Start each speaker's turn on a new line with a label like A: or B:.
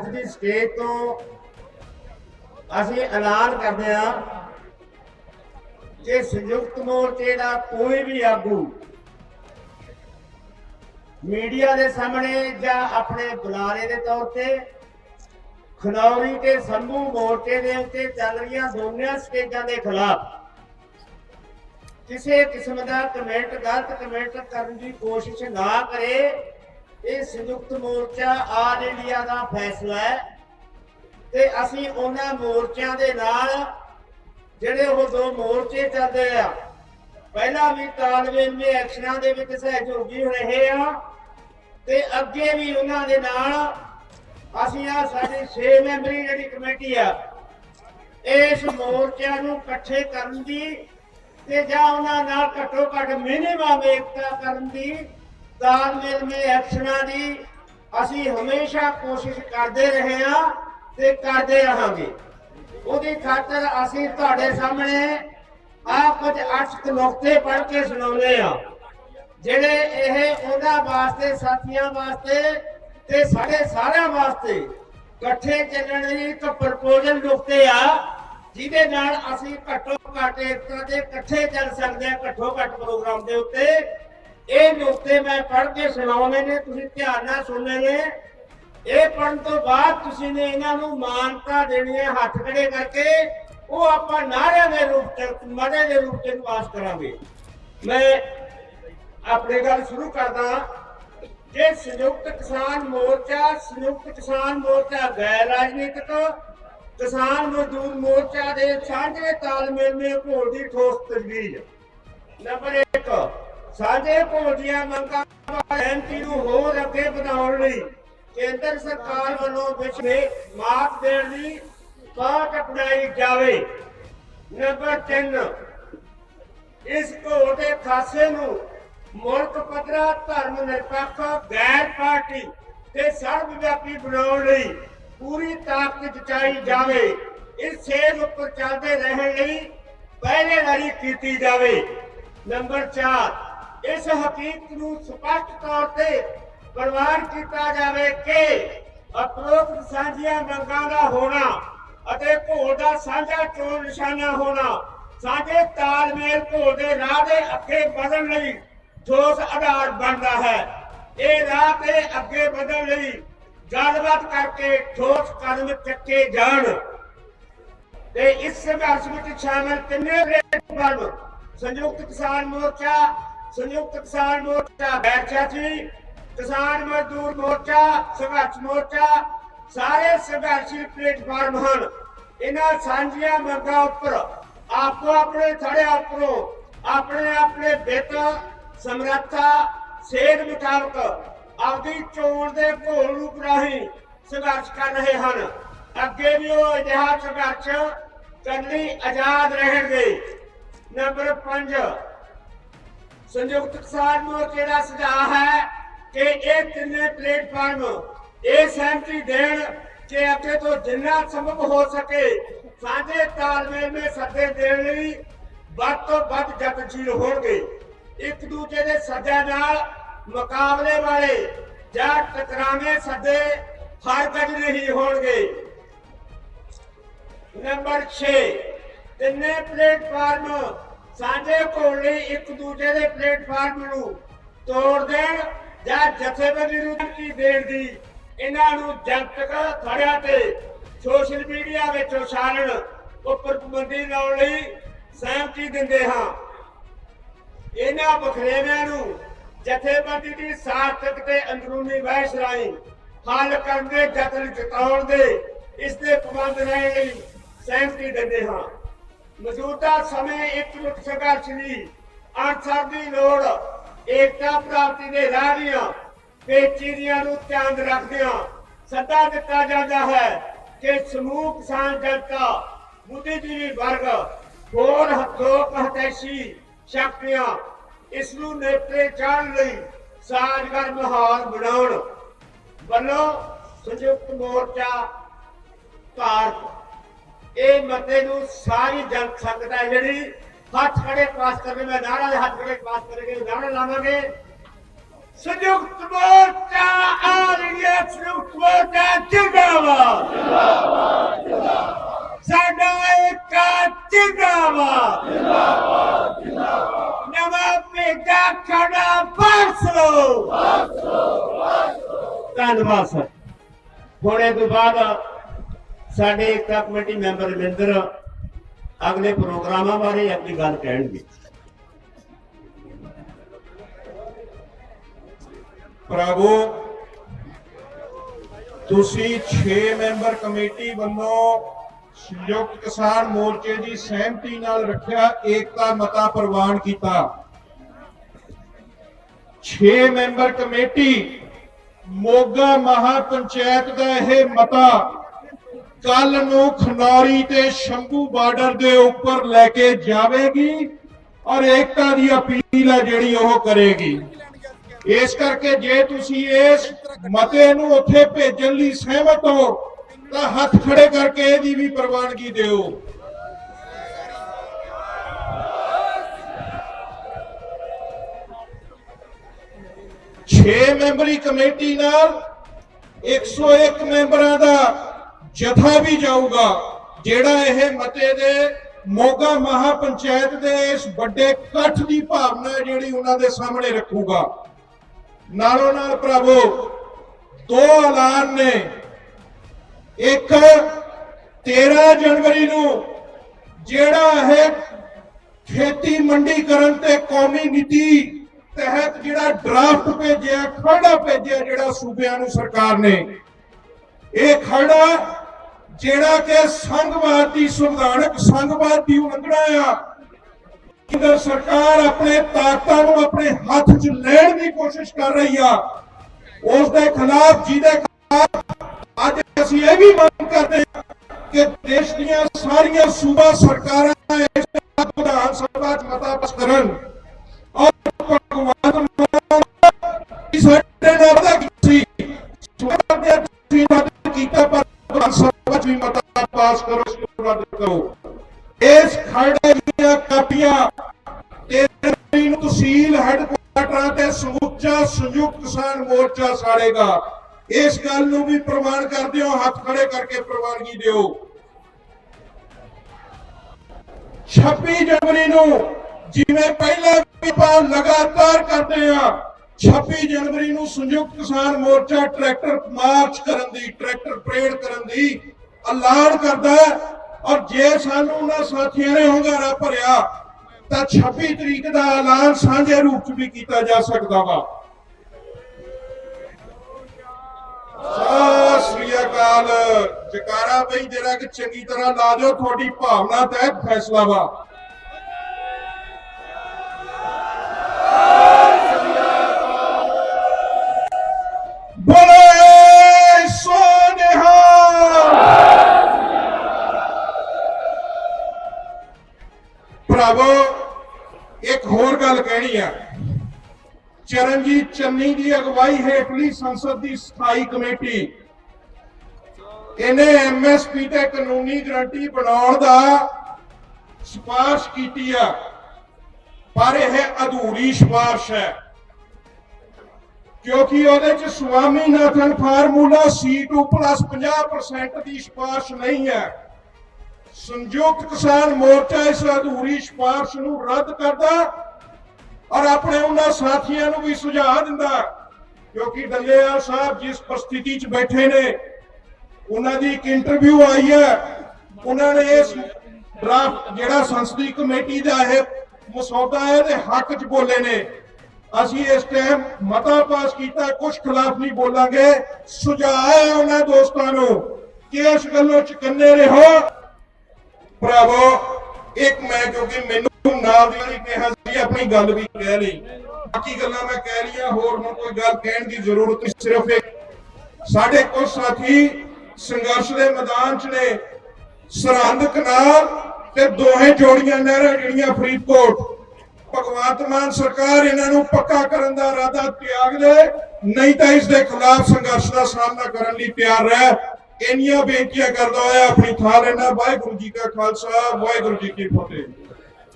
A: ਅੱਜ ਦੀ ਸਟੇਜ ਤੋਂ ਅਸੀਂ ਐਲਾਨ ਕਰਦੇ ਹਾਂ ਕਿ ਸੰਯੁਕਤ ਮੋਰਚੇ ਦਾ ਕੋਈ ਵੀ ਆਗੂ ਮੀਡੀਆ ਦੇ ਸਾਹਮਣੇ ਜਾਂ ਆਪਣੇ ਬੁਲਾਰੇ ਦੇ ਤੌਰ ਤੇ ਖਨੌਰੀ ਤੇ ਸੰਭੂ ਮੋਰਚੇ ਦੇ ਉੱਤੇ ਚੱਲ ਰਹੀਆਂ ਦੋਨਿਆਂ ਸਟੇਜਾਂ ਦੇ ਖਿਲਾਫ ਕਿਸੇ ਕਿਸਮ ਦਾ ਕਮੈਂਟ ਗਲਤ ਕਮੈਂਟ ਕਰਨ ਦੀ ਕੋਸ਼ਿਸ਼ ਨਾ ਕਰੇ। ਇਹ ਸੰਯੁਕਤ ਮੋਰਚਾ ਆਲ ਇੰਡੀਆ ਦਾ ਫੈਸਲਾ ਹੈ ਤੇ ਅਸੀਂ ਉਹਨਾਂ ਮੋਰਚਿਆਂ ਦੇ ਨਾਲ ਜਿਹੜੇ ਉਹ ਦੋ ਮੋਰਚੇ ਚੱਲਦੇ ਆ, ਪਹਿਲਾਂ ਵੀ ਤਾਲਮੇਲ ਦੇ ਐਕਸ਼ਨਾਂ ਦੇ ਵਿੱਚ ਸਹਿਯੋਗੀ ਰਹੇ ਆ ਤੇ ਅੱਗੇ ਵੀ ਉਹਨਾਂ ਦੇ ਨਾਲ ਅਸੀਂ ਆ ਸਾਡੀ 6 ਮੈਂਬਰੀ ਜਿਹੜੀ ਕਮੇਟੀ ਆ, ਇਸ ਮੋਰਚਿਆਂ ਨੂੰ ਇਕੱਠੇ ਕਰਨ ਦੀ ਤੇ ਜਾਂ ਉਹਨਾਂ ਨਾਲ ਘੱਟੋ ਘੱਟ ਮਿਨੀਮਮ ਏਕਤਾ ਕਰਨ ਦੀ ਤਾਲਮੇਲ ਮੇ ਐਕਸ਼ਨਾਂ ਦੀ ਅਸੀਂ ਹਮੇਸ਼ਾ ਕੋਸ਼ਿਸ਼ ਕਰਦੇ ਰਹੇ ਹਾਂ ਤੇ ਕਰਦੇ ਰਹਾਂਗੇ। ਉਹਦੀ ਖਾਤਰ ਅਸੀਂ ਤੁਹਾਡੇ ਸਾਹਮਣੇ ਆ ਕੁਝ ਅਸ਼ਕ ਨੁਕਤੇ ਪੜ੍ਹ ਕੇ ਸੁਣਾਉਂਦੇ ਆ ਜਿਹੜੇ ਇਹ ਉਹਨਾਂ ਵਾਸਤੇ, ਸਾਥੀਆਂ ਵਾਸਤੇ ਤੇ ਸਾਡੇ ਸਾਰਿਆਂ ਵਾਸਤੇ ਇਕੱਠੇ ਚੱਲਣ ਲਈ ਇੱਕ ਪ੍ਰਪੋਜ਼ਲ ਨੁਕਤੇ ਆ, ਜਿਹਦੇ ਨਾਲ ਅਸੀਂ ਘੱਟੋ ਘੱਟ ਏਕਤਾ ਦੇ ਇਕੱਠੇ ਚੱਲ ਸਕਦੇ ਆ ਘੱਟੋ ਘੱਟ ਪ੍ਰੋਗਰਾਮ ਦੇ ਉੱਤੇ। ਇਹ ਨੁਕਤੇ ਮੈਂ ਪੜ੍ਹ ਕੇ ਸੁਣਾਉਣੇ ਨੇ, ਤੁਸੀਂ ਧਿਆਨ ਨਾਲ ਸੁਣਨੇ ਨੇ। ਇਹ ਪੜਨ ਤੋਂ ਬਾਅਦ ਤੁਸੀਂ ਨੇ ਇਹਨਾਂ ਨੂੰ ਮਾਨਤਾ ਦੇਣੀ ਹੈ ਹੱਥ ਖੜੇ ਕਰਕੇ। ਉਹ ਆਪਾਂ ਨਾਰਿਆਂ ਦੇ ਰੂਪ ਚ, ਮੜੇ ਦੇ ਰੂਪ ਚ ਪਾਸ ਕਰਾਂਗੇ। ਮੈਂ ਆਪਣੇ ਗੱਲ ਸ਼ੁਰੂ ਕਰਦਾ। ਜੇ ਸੰਯੁਕਤ ਕਿਸਾਨ ਮੋਰਚਾ, ਸੰਯੁਕਤ ਕਿਸਾਨ ਮੋਰਚਾ ਗੈਰ ਰਾਜਨੀਤਿਕ, ਕਿਸਾਨ ਮਜ਼ਦੂਰ ਮੋਰਚਾ ਦੇ ਸਾਂਝੇ ਤਾਲਮੇਲ ਮੇ ਘੋਲ ਦੀ ਠੋਸ ਤਜਵੀਜ਼। ਨੰਬਰ 1 ਸਾਡੇ ਘੋਲ ਮੰਗਾਂ ਐਮਪੀ ਨੂੰ ਹੋਰ ਅੱਗੇ ਵਧਾਉਣ ਲਈ ਕੇਂਦਰ ਸਰਕਾਰ ਵੱਲੋਂ ਵਿਸ਼ੇ ਮਾਤ ਦੇਣ ਦੀ ਕਾਟ ਅਪਣਾਈ ਜਾਵੇ। ਨੰਬਰ 3 ਇਸ ਘੋਲ ਖਾਸੇ ਨੂੰ ਮੁਲਕ ਪੱਧਰਾ ਧਰਮ ਨਿਰਪੱਖ ਗੈਰ ਪਾਰਟੀ ਤੇ ਸਰਵ ਵਿਆਪੀ ਬਣਾਉਣ ਲਈ ਪੂਰੀ ਤਾਕਤ ਜਚਾਈ ਜਾਵੇ। ਇਸ ਸੇਧ ਉੱਪਰ ਚੱਲਦੇ ਰਹਿਣ ਲਈ ਪਹਿਰੇਦਾਰੀ ਕੀਤੀ ਜਾਵੇ। ਨੰਬਰ 4 ਇਸ ਹਕੀਕਤ ਨੂੰ ਸਪਸ਼ਟ ਤੌਰ ਤੇ ਪ੍ਰਵਾਨ ਕੀਤਾ ਜਾਵੇ ਕਿ ਅਪਰੋਕਤ ਸਾਂਝੀਆਂ ਮੰਗਾਂ ਦਾ ਹੋਣਾ ਅਤੇ ਘੋਲ ਦਾ ਸਾਂਝਾ ਚੋਣ ਨਿਸ਼ਾਨਾ ਹੋਣਾ, ਸਾਂਝੇ ਤਾਲਮੇਲ ਘੋਲ ਦੇ ਰਾਹ ਦੇ ਅੱਗੇ ਵਧਣ ਲਈ ਠੋਸ ਆਧਾਰ ਬਣਦਾ ਹੈ। ਇਹ ਰਾਹ ਤੇ ਅੱਗੇ ਵਧਣ ਲਈ ਗੱਲਬਾਤ ਕਰਕੇ ਠੋਸ ਕਦਮ ਚੱਕੇ ਜਾਣ। ਤੇ ਇਸ ਸੰਘਰਸ਼ ਵਿੱਚ ਸ਼ਾਮਲ ਤਿੰਨੇ ਪਲੇਟਫਾਰਮ ਸੰਯੁਕਤ ਕਿਸਾਨ ਮੋਰਚਾ ਸੰਯੁਕਤ ਕਿਸਾਨ ਮੋਰਚਾ ਬੈਠਾਚੀ ਕਿਸਾਨ ਮਜ਼ਦੂਰ ਮੋਰਚਾ, ਸੰਘਰਸ਼ ਮੋਰਚਾ, ਸਾਰੇ ਸੰਘਰਸ਼ੀ ਪਲੇਟਫਾਰਮ ਹਨ। ਇਹਨਾਂ ਸਾਂਝੀਆਂ ਮੰਗਾਂ ਉੱਪਰ ਆਪੋ ਆਪਣੇ ਥੜੇ ਉੱਪਰੋਂ ਆਪਣੇ ਆਪਣੇ ਬਿੱਤ ਸਮਰੱਥਾ, ਸੇਧ ਮੁਤਾਬਕ ਆਪਦੀ ਚੋਣ ਦੇ ਘੋਲ ਰੂਪ ਰਾਹੀਂ ਸੰਘਰਸ਼ ਕਰ ਰਹੇ ਹਨ। ਅੱਗੇ ਵੀ ਉਹ ਅਜਿਹਾ ਸੰਘਰਸ਼ ਕਰਨੀ ਲਈ ਆਜ਼ਾਦ ਰਹਿਣਗੇ। ਨੰਬਰ 5 ਸੰਯੁਕਤ ਕਿਸਾਨ ਮੋਰਚੇ ਦਾ ਸੁਝਾਅ ਹੈ ਕਿ ਇਹ ਤਿੰਨੇ ਪਲੇਟਫਾਰਮ ਇਹ ਸਹਿਮਤੀ ਦੇਣ ਕਿ ਅੱਗੇ ਤੋਂ ਜਿੰਨਾ ਸੰਭਵ ਹੋ ਸਕੇ ਸਾਂਝੇ ਤਾਲਮੇਲ ਵਿੱਚ ਸੱਦੇ ਦੇਣ ਲਈ ਵੱਧ ਤੋਂ ਵੱਧ ਯਤਨਸ਼ੀਲ ਹੋਣਗੇ। ਇੱਕ ਦੂਜੇ ਦੇ ਸੱਦਿਆਂ ਨਾਲ ਮੁਕਾਬਲੇ ਵਾਲੇ ਜਾਂ ਟਕਰਾਵੇਂ ਸੱਦੇ ਹਰਗਜ ਨਹੀਂ ਹੋਣਗੇ। ਨੰਬਰ 6 ਤਿੰਨੇ ਪਲੇਟਫਾਰਮ ਸਾਂਝੇ ਘੋਲ ਲਈ ਇੱਕ ਦੂਜੇ ਦੇ ਪਲੇਟਫਾਰਮ ਨੂੰ ਤੋੜ ਦੇਣ ਜਾਂ ਜਥੇਬੰਦੀ ਨੂੰ ਧਮਕੀ ਦੇਣ ਦੀ ਇਹਨਾਂ ਨੂੰ ਜਨਤਕ ਥੜਿਆਂ ਤੇ ਸੋਸ਼ਲ ਮੀਡੀਆ ਵਿੱਚ ਉਛਾਲਣ ਉੱਪਰ ਪਾਬੰਦੀ ਲਾਉਣ ਲਈ ਸਹਿਮਤੀ ਦਿੰਦੇ ਹਾਂ। ਇਹਨਾਂ ਬਖਰੇਵਿਆਂ ਨੂੰ ਜਥੇਬੰਦੀ ਦੀ ਸਾਰਥਕ ਤੇ ਅੰਦਰੂਨੀ ਬਹਿਸ ਰਾਹੀਂ ਹੱਲ ਕਰਨ ਦੇ ਜਤਨ ਜਤਾਉਣ ਦੇ ਇਸ ਦੇ ਪਾਬੰਦ ਰਹਿਣ ਲਈ ਸਹਿਮਤੀ ਦਿੰਦੇ ਹਾਂ। ਮੌਜੂਦਾ ਸਮੇਂ ਇੱਕ ਮੁੱਖ ਸੰਘਰਸ਼ ਲਈ ਅਨਸਰ ਦੀ ਲੋੜ, ਏਕਤਾ ਪ੍ਰਾਪਤੀ ਦੇ ਰਾਹ ਦੀਆਂ ਪੇਚੀਦੀਆਂ ਨੂੰ ਧਿਆਨ ਰੱਖਦਿਆਂ ਸੱਦਾ ਦਿੱਤਾ ਜਾਂਦਾ ਹੈ ਕਿ ਸਮੂਹ ਕਿਸਾਨ ਜਨਤਾ, ਬੁੱਧੀਜੀਵੀ ਵਰਗ, ਹੋਰ ਹੱਥੋਂ ਹਤੈਸ਼ੀ ਸ਼ਕਤੀਆਂ ਇਸ ਨੂੰ ਨੇਪਰੇ ਚਾੜਨ ਲਈ ਸਾਜ਼ਗਰ ਮਾਹੌਲ ਬਣਾਉਣ। ਵੱਲੋਂ ਸੰਯੁਕਤ ਮੋਰਚਾ ਭਾਰਤ ਇਹ ਮਤੇ ਨੂੰ ਸਾਰੀ ਜਨ ਸੰਗਤ ਹੈ ਜਿਹੜੀ ਹੱਥ ਖੜੇ ਪਾਸ ਕਰਨੇ ਮੈਂ ਨਾਰਾ ਦੇ ਹੱਥ ਖੜੇ ਪਾਸ ਕਰਾਂਗੇ ਨਾਰਾ ਲਾਵਾਂਗੇ। ਸੰਯੁਕਤ ਮੋਰਚਾ ਆਲ ਇੰਡੀਆ ਸੰਯੁਕਤ ਮੋਰਚਾ, ਜਿੰਦਾਬਾਦ। ਸਾਡਾ ਇੱਕ ਜਿੰਦਾਬਾਦ। ਨਵਾਂ ਭੇਜਾ ਖੜਾ ਪਰਸੋ ਧੰਨਵਾਦ, ਸਰ। ਥੋੜੇ ਤੋਂ ਬਾਅਦ ਸਾਡੇ ਏਕਤਾ ਕਮੇਟੀ ਮੈਂਬਰ ਰਵਿੰਦਰ, ਅਗਲੇ ਪ੍ਰੋਗਰਾਮਾਂ ਬਾਰੇ ਆਪਣੀ ਗੱਲ ਕਹਿਣਗੇ।
B: ਭਰਾਵੋ, ਤੁਸੀਂ 6 ਮੈਂਬਰ ਕਮੇਟੀ ਵੱਲੋਂ ਸੰਯੁਕਤ ਕਿਸਾਨ ਮੋਰਚੇ ਦੀ ਸਹਿਮਤੀ ਨਾਲ ਰੱਖਿਆ, ਏਕਤਾ, ਮਤਾ ਪ੍ਰਵਾਨ ਕੀਤਾ। 6 ਮੈਂਬਰ ਕਮੇਟੀ ਮੋਗਾ ਮਹਾ ਪੰਚਾਇਤ ਦਾ ਇਹ ਮਤਾ ਕੱਲ ਨੂੰ ਖਨੌਰੀ ਤੇ ਸ਼ੰਭੂ ਬਾਰਡਰ ਦੇ ਉੱਪਰ ਲੈ ਕੇ ਜਾਵੇਗੀ ਔਰ ਏਕਤਾ ਦੀ ਅਪੀਲ ਹੈ ਜਿਹੜੀ ਉਹ ਕਰੇਗੀ। ਇਸ ਕਰਕੇ ਜੇ ਤੁਸੀਂ ਇਸ ਮਤੇ ਨੂੰ ਉੱਥੇ ਭੇਜਣ ਲਈ ਸਹਿਮਤ ਹੋ, ਤਾਂ ਹੱਥ ਖੜੇ ਕਰਕੇ ਇਹਦੀ ਵੀ ਪ੍ਰਵਾਨਗੀ ਦਿਓ। ਛੇ ਮੈਂਬਰੀ ਕਮੇਟੀ ਨਾਲ 101 ਮੈਂਬਰਾਂ ਦਾ ਜਥਾ ਵੀ ਜਾਊਗਾ, ਜਿਹੜਾ ਇਹ ਮਤੇ ਦੇ ਮੋਗਾ ਮਹਾ ਪੰਚਾਇਤ ਦੇ ਇਸ ਵੱਡੇ ਇਕੱਠ ਦੀ ਭਾਵਨਾ ਜਿਹੜੀ ਉਹਨਾਂ ਦੇ ਸਾਹਮਣੇ ਰੱਖੂਗਾ, ਨਾਲੋਂ ਨਾਲ ਪ੍ਰਭੂ, ਦੋ ਐਲਾਨ ਨੇ। ਇੱਕ 13 ਜਨਵਰੀ ਨੂੰ ਜਿਹੜਾ ਇਹ ਖੇਤੀ ਮੰਡੀਕਰਨ ਤੇ ਕੌਮੀ ਨੀਤੀ ਤਹਿਤ ਜਿਹੜਾ ਡਰਾਫਟ ਭੇਜਿਆ, ਖਰੜਾ ਭੇਜਿਆ ਜਿਹੜਾ ਸੂਬਿਆਂ ਨੂੰ ਸਰਕਾਰ ਨੇ, ਇਹ ਖਰੜਾ ਜਿਹੜਾ ਕਿ ਸੰਘਵਾਦ ਦੀ ਸੰਵਿਧਾਨਕ ਸੰਘਵਾਦ ਦੀ ਉਲੰਘਣਾ ਆ, ਕੇਂਦਰ ਸਰਕਾਰ ਆਪਣੇ ਤਾਕਤਾਂ ਨੂੰ ਆਪਣੇ ਹੱਥ 'ਚ ਲੈਣ ਦੀ ਕੋਸ਼ਿਸ਼ ਕਰ ਰਹੀ ਆ, ਉਸ ਦੇ ਖਿਲਾਫ, ਜਿਹਦੇ ਖਿਲਾਫ ਅੱਜ ਅਸੀਂ ਇਹ ਵੀ ਮੰਗ ਕਰਦੇ ਹਾਂ ਕਿ ਦੇਸ਼ ਦੀਆਂ ਸਾਰੀਆਂ ਸੂਬਾ ਸਰਕਾਰਾਂ ਇਸ ਤਹਿਸੀਲ ਹੈੱਡਕੁਆਟਰਾਂ ਤੇ ਸਮੁੱਚਾ ਸੰਯੁਕਤ ਕਿਸਾਨ ਮੋਰਚਾ ਸਾੜੇਗਾ। ਇਸ ਗੱਲ ਨੂੰ ਵੀ ਪ੍ਰਮਾਣ ਕਰਦੇ ਹੋ ਹੱਥ ਖੜੇ ਕਰਕੇ ਪ੍ਰਵਾਨਗੀ ਦਿਓ। 26 ਜਨਵਰੀ ਨੂੰ ਜਿਵੇਂ ਪਹਿਲਾਂ ਵੀ ਆਪਾਂ ਲਗਾਤਾਰ ਕਰਦੇ ਆ 26 ਜਨਵਰੀ ਨੂੰ ਸੰਯੁਕਤ ਕਿਸਾਨ ਮੋਰਚਾ ਟਰੈਕਟਰ ਮਾਰਚ ਕਰਨ ਦੀ, ਟਰੈਕਟਰ ਪਰੇਡ ਕਰਨ ਦੀ ਐਲਾਨ ਕਰਦਾ ਔਰ ਜੇ ਸਾਨੂੰ ਉਹਨਾਂ ਸਾਥੀਆਂ ਨੇ ਹੁੰਗਾਰਾ ਭਰਿਆ ਤਾਂ 26 ਤਰੀਕ ਦਾ ਐਲਾਨ ਸਾਂਝੇ ਰੂਪ 'ਚ ਵੀ ਕੀਤਾ ਜਾ ਸਕਦਾ ਵਾ। ਸਤਿ ਸ੍ਰੀ ਅਕਾਲ। ਜਕਾਰਾ ਬਈ, ਜਿਹੜਾ ਕਿ ਚੰਗੀ ਤਰ੍ਹਾਂ ਲਾ ਦਿਓ, ਤੁਹਾਡੀ ਭਾਵਨਾ ਤਹਿਤ ਫੈਸਲਾ ਵਾ। ਬੋਲੇ! ਭਰਾਵੋ, ਇੱਕ ਹੋਰ ਗੱਲ ਕਹਿਣੀ ਆ। ਚਰਨਜੀਤ ਚੰਨੀ ਦੀ ਅਗਵਾਈ ਹੇਠਲੀ ਸੰਸਦ ਦੀ ਸਥਾਈ ਕਮੇਟੀ। ਇਹਨੇ ਐਮਐਸਪੀ ਤੇ ਕਾਨੂੰਨੀ ਗਰੰਟੀ ਬਣਾਉਣ ਦਾ ਸਿਫਾਰਿਸ਼ ਕੀਤੀ ਆ। ਪਰ ਇਹ ਅਧੂਰੀ ਸਿਫਾਰਿਸ਼ ਹੈ। ਕਿਉਂਕਿ ਉਹਦੇ ਚ ਸਵਾਮੀਨਾਥਨ ਫਾਰਮੂਲਾ C2 50% ਦੀ ਸਿਫਾਰਿਸ਼ ਨਹੀਂ ਹੈ। ਸੰਯੁਕਤ ਕਿਸਾਨ ਮੋਰਚਾ ਇਸ ਅਧੂਰੀ ਸਿਫਾਰਿਸ਼ ਨੂੰ ਰੱਦ ਕਰਦਾ ਔਰ ਆਪਣੇ ਉਹਨਾਂ ਸਾਥੀਆਂ ਨੂੰ ਵੀ ਸੁਝਾਅ ਦਿੰਦਾ ਕਿਉਂਕਿ ਡੱਲੇਵਾਲ ਸਾਹਿਬ ਜਿਸ ਪਰਿਸਥਿਤੀ 'ਚ ਬੈਠੇ ਨੇ, ਉਹਨਾਂ ਦੀ ਇੱਕ ਇੰਟਰਵਿਊ ਆਈ ਹੈ। ਉਹਨਾਂ ਨੇ ਇਸ ਡਰਾਫਟ ਜਿਹੜਾ ਸੰਸਦੀ ਕਮੇਟੀ ਦਾ ਇਹ ਮਸੌਦਾ ਹੈ, ਇਹਦੇ ਹੱਕ 'ਚ ਬੋਲੇ ਨੇ। ਅਸੀਂ ਇਸ ਟਾਈਮ ਮਤਾ ਪਾਸ ਕੀਤਾ ਕੁਝ ਖਿਲਾਫ ਨਹੀਂ ਬੋਲਾਂਗੇ। ਸੁਝਾਅ ਹੈ ਉਹਨਾਂ ਦੋਸਤਾਂ ਨੂੰ ਕਿ ਇਸ ਗੱਲੋਂ ਚਕੰਨੇ ਰਹੋ। ਭਰਾਵੋ, ਇੱਕ ਮੈਂ ਕਿਉਂਕਿ ਮੈਨੂੰ ਨਾਲ ਦੀ ਕਿਹਾ ਸੀ, ਆਪਣੀ ਗੱਲ ਵੀ ਕਹਿ ਲਈ। ਬਾਕੀ ਗੱਲਾਂ ਮੈਂ ਕਹਿ ਲਈਆਂ, ਹੋਰ ਹੁਣ ਕੋਈ ਗੱਲ ਕਹਿਣ ਦੀ ਜ਼ਰੂਰਤ ਨਹੀਂ, ਸਿਰਫ ਇੱਕ। ਸਾਡੇ ਕੁਝ ਸਾਥੀ ਸੰਘਰਸ਼ ਦੇ ਮੈਦਾਨ 'ਚ ਨੇ ਸਰਹੰਦ ਕਨਾਲ ਤੇ ਦੋਹੇ ਜੋੜੀਆਂ ਨਹਿਰਾਂ ਜਿਹੜੀਆਂ ਫਰੀਦਕੋਟ। ਭਗਵੰਤ ਮਾਨ ਸਰਕਾਰ ਇਹਨਾਂ ਨੂੰ ਪੱਕਾ ਕਰਨ ਦਾ ਇਰਾਦਾ ਤਿਆਗ ਦੇ, ਨਹੀਂ ਤਾਂ ਇਸ ਦੇ ਖਿਲਾਫ ਸੰਘਰਸ਼ ਦਾ ਸਾਹਮਣਾ ਕਰਨ ਲਈ ਤਿਆਰ ਰਹਿ। ਇੰਨੀਆਂ ਬੇਨਤੀਆਂ ਕਰਦਾ ਹੋਇਆ, ਆਪਣੀ ਥਾਂ ਲੈਣਾ, ਵਾਹਿਗੁਰੂ ਜੀ ਕਾ ਖਾਲਸਾ, ਵਾਹਿਗੁਰੂ ਜੀ ਕੀ ਫਤਿਹ।